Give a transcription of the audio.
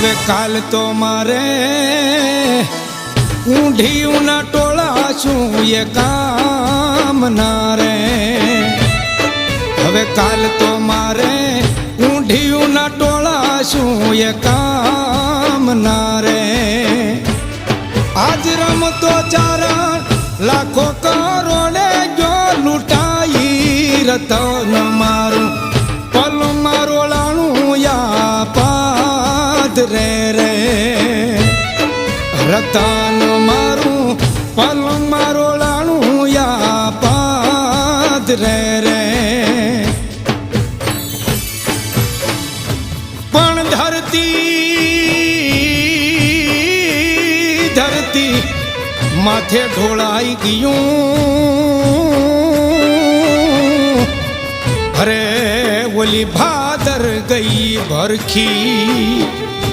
હવે કાલ તો મારે ઊંધિયુંના ટોળા છું એ કામ ના રે. હવે કાલ તો મારે ઊંધિયુંના ટોળા છું એ કામ ના રે. આજ રમતો ચારા લાખો કરોડે જો લૂંટાઈ રતન મારું. પાદ રે રે. રતન મારું, પલંગ મારો લાણું યા પાત રે રે. પણ ધરતી ધરતી માથે ઢોળાઈ ગયું. અરે ઓલી ભાદર ગઈ ભરખી.